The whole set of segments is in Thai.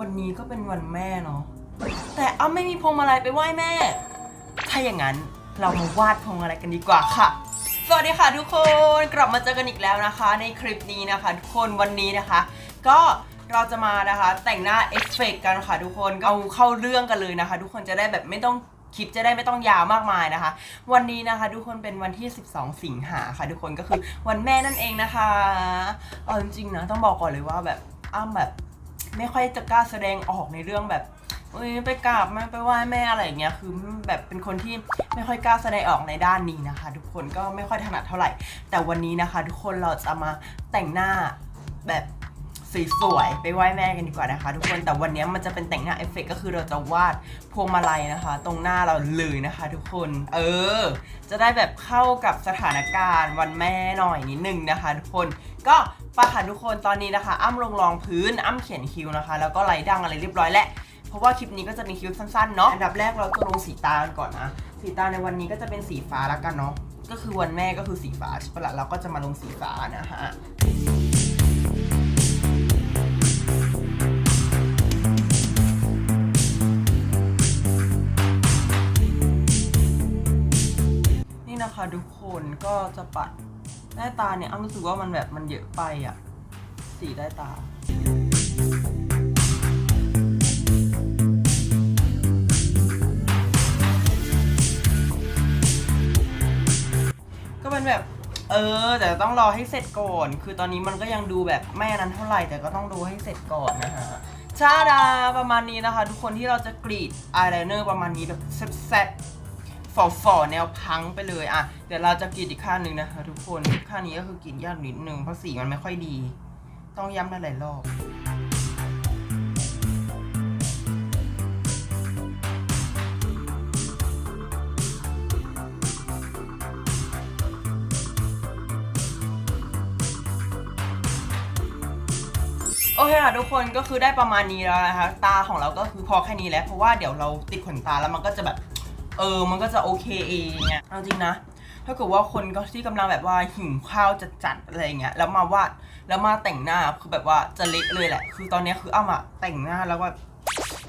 วันนี้ก็เป็นวันแม่เนาะแต่อ้ำไม่มีพวงมาลัยไปไหว้แม่ ถ้าอย่างนั้นเรามาวาดพวงมาลัยกันดีกว่าค่ะ สวัสดีค่ะทุกคนกลับมาเจอกันอีกแล้วนะคะ ในคลิปนี้นะคะ ทุกคนวันนี้นะคะ ก็เราจะมานะคะแต่งหน้าเอฟเฟกต์กันค่ะทุกคนเอาเข้าเรื่องกันเลยนะคะ ทุกคนจะได้แบบไม่ต้องคลิปจะได้ไม่ต้องยาวมากมายนะคะ วันนี้นะคะ ทุกคนเป็นวันที่ 12 สิงหาค่ะ ทุกคนก็คือวันแม่นั่นเองนะคะเอาจริงๆนะต้องบอกก่อนเลยว่าแบบอ้ำแบบ ไม่ค่อยจะกล้าแสดงออกในเรื่องแบบเอ้ยไปกราบแม่ไปไหว้แม่อะไรอย่างเงี้ยคือแบบเป็นคนที่ไม่ค่อยกล้าแสดงออกในด้านนี้นะคะ ทุกคนก็ไม่ค่อยถนัดเท่าไหร่ แต่วันนี้นะคะ ทุกคนเราจะมาแต่งหน้าแบบสวยๆไปไหว้แม่กันดีกว่านะคะ ทุกคนแต่วันนี้มันจะเป็นแต่งหน้าเอฟเฟกต์ก็คือเราจะวาดพวงมาลัยนะคะ ตรงหน้าเราเลยนะคะ ทุกคนเออ จะได้แบบเข้ากับสถานการณ์วันแม่หน่อยนิดนึงนะคะ ทุกคนก็ ไปค่ะทุกคนตอนนี้นะคะ อ้ำลงรองพื้นอ้ำเขียนคิ้วนะคะ แล้วก็ไลท์ดังอะไรเรียบร้อยแล้วเพราะว่าคลิปนี้ก็จะมีคิ้วสั้นๆเนาะอันดับแรกเราจะลงสีตากันก่อนนะสีตาในวันนี้ก็จะเป็นสีฟ้าแล้วกันเนาะก็คือวันแม่ก็คือสีฟ้าใช่ปะละ่ะเราก็จะมาลงสีฟ้านะฮะนี่นะคะทุกคนก็จะปัด ใต้ตาเนี่ยอ้ำรู้สึกว่ามันแบบมันเยอะไปอะสีใต้ตาก็เป็นแบบ เออ แต่ต้องรอให้เสร็จก่อน คือตอนนี้มันก็ยังดูแบบไม่นั้นเท่าไหร่แต่ก็ต้องดูให้เสร็จก่อนนะฮะชาดาประมาณนี้นะคะ ทุกคนที่เราจะกรีดอายไลเนอร์ประมาณนี้แบบแซ่บ ฝ่อๆแนวพังไปเลยอะเดี๋ยวเราจะกรีดอีกข้างหนึ่งนะคะทุกคนข้างนี้ก็คือกรีดยากนิดนึงเพราะสีมันไม่ค่อยดี ต้องย้ำหลายๆรอบโอเคค่ะทุกคนก็คือได้ประมาณนี้แล้วนะคะ ตาของเราก็คือพอแค่นี้แล้วเพราะว่าเดี๋ยวเราติดขนตาแล้วมันก็จะแบบ เออ มันก็จะโอเคเองเนี่ยเอาจริงนะ ถ้าเกิดว่าคนก็ที่กำลังแบบว่าหิวข้าวจัดๆอะไรอย่างเงี้ย แล้วมาวาด แล้วมาแต่งหน้า คือแบบว่าจะเละเลยแหละ คือตอนนี้คืออ้ำอะแต่งหน้าแล้วแบบ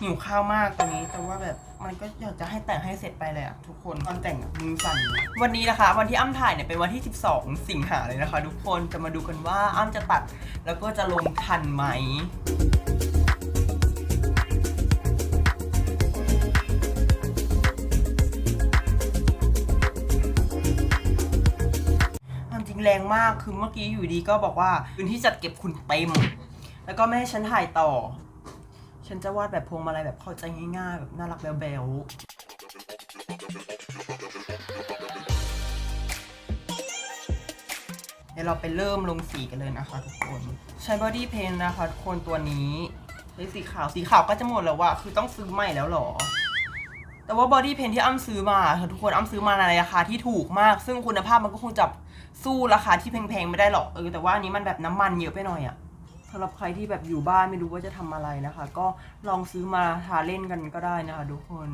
หิวข้าวมากตอนนี้ แต่ว่าแบบมันก็อยากจะให้แต่งให้เสร็จไปเลยอะทุกคนตอนแต่งมือสั่นวันนี้นะคะ วันที่อ้ำถ่ายเนี่ยเป็นวันที่ 12 สิงหาเลยนะคะ ทุกคนจะมาดูกันว่าอ้ำจะตัด แล้วก็จะลงทันไหม ความจริงแรงมากคือเมื่อกี้อยู่ดีก็บอกว่าพื้นที่จัดเก็บคุณเต็ม แล้วก็ไม่ให้ฉันถ่ายต่อ ฉันจะวาดแบบพวงมาลัยแบบเข้าใจง่ายๆ แบบน่ารักแบ๊วๆเดี๋ยวเราไปเริ่มลงสีกันเลยนะคะทุกคน ใช้บอดี้เพนนะคะทุกคนตัวนี้ใช้สีขาวสีขาวก็จะหมดแล้วว่ะคือต้องซื้อใหม่แล้วหรอแต่ว่าบอดี้เพนที่อ้ำซื้อมาทุกคนอ้ำซื้อมาในราคาที่ถูกมาก ซึ่งคุณภาพมันก็คงจะ สู้ราคาที่แพงๆไม่ได้หรอกเออแต่ว่าอันนี้มันแบบน้ำมันเยอะไปหน่อยอะสำหรับใครที่แบบอยู่บ้านไม่รู้ว่าจะทำอะไรนะคะ ก็ลองซื้อมาทาเล่นกันก็ได้นะคะทุกคน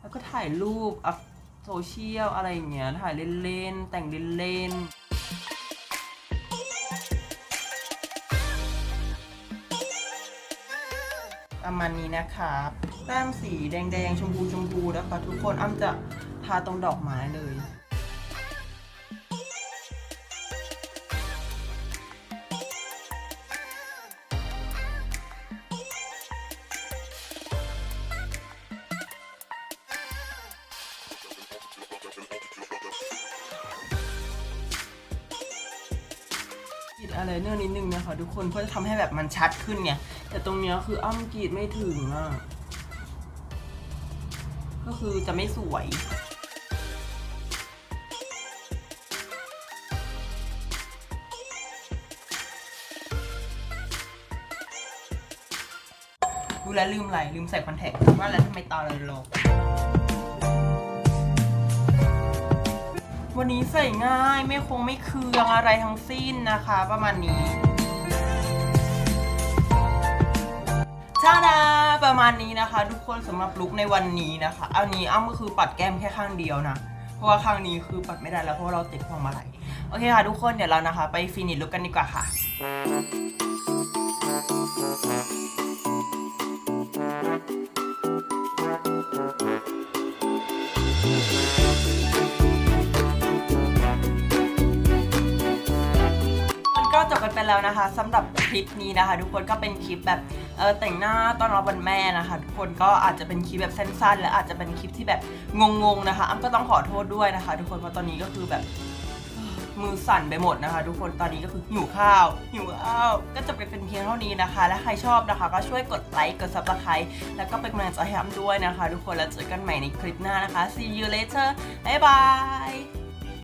แล้วก็ถ่ายรูปอัพโซเชียลอะไรอย่างเงี้ยถ่ายเล่นๆแต่งเล่นๆประมาณนี้นะครับแต้มสีแดงๆ ชมพูชมพูนะคะทุกคนอ้ำจะทาตรงดอกไม้เลย อะไรเนื่องนิดนึงนะคะทุกคนเพื่อจะทำให้แบบมันชัดขึ้นไงแต่ตรงเนี้ยคืออ้ำกรีดไม่ถึงอะก็คือจะไม่สวยดูแลลืมอะไรลืมใส่คอนแทคว่าแล้วทำไมตาเราโลก นี้ใส่ง่ายไม่คงไม่เคืองอะไรทั้งสิ้นนะคะ ประมาณนี้ชาดาประมาณนี้นะคะ ทุกคนสำหรับลุคในวันนี้นะคะ อันนี้อ้ำก็คือปัดแก้มแค่ข้างเดียวนะ เพราะว่าข้างนี้คือปัดไม่ได้แล้วเพราะเราติดพวงมาลัยโอเคค่ะ ทุกคนเดี๋ยวเรานะคะ ไปฟินิชลุกันดีกว่าค่ะ Thank you. วันนี้นะคะทุกคนเดี๋ยวเรานะคะไปฟินิชลุกันดีกว่าค่ะอ กันแล้วนะคะสำหรับคลิปนี้นะคะ ทุกคนก็เป็นคลิปแบบเออแต่งหน้าตอนรับวันแม่นะคะ ทุกคนก็อาจจะเป็นคลิปแบบสั้นๆ และอาจจะเป็นคลิปที่แบบงงๆนะคะอ้ำก็ต้องขอโทษด้วยนะคะ ทุกคนเพราะตอนนี้ก็คือแบบมือสั่นไปหมดนะคะ ทุกคนตอนนี้ก็คือหิวข้าวหิวข้าวก็จบกันเป็นเพียงเท่านี้นะคะ และใครชอบนะคะ ก็ช่วยกดไลค์กด subscribe แล้วก็เป็นกำลังใจให้อ้ำด้วยนะคะ ทุกคนแล้วเจอกันใหม่ในคลิปหน้านะคะ see you later บ๊ายบาย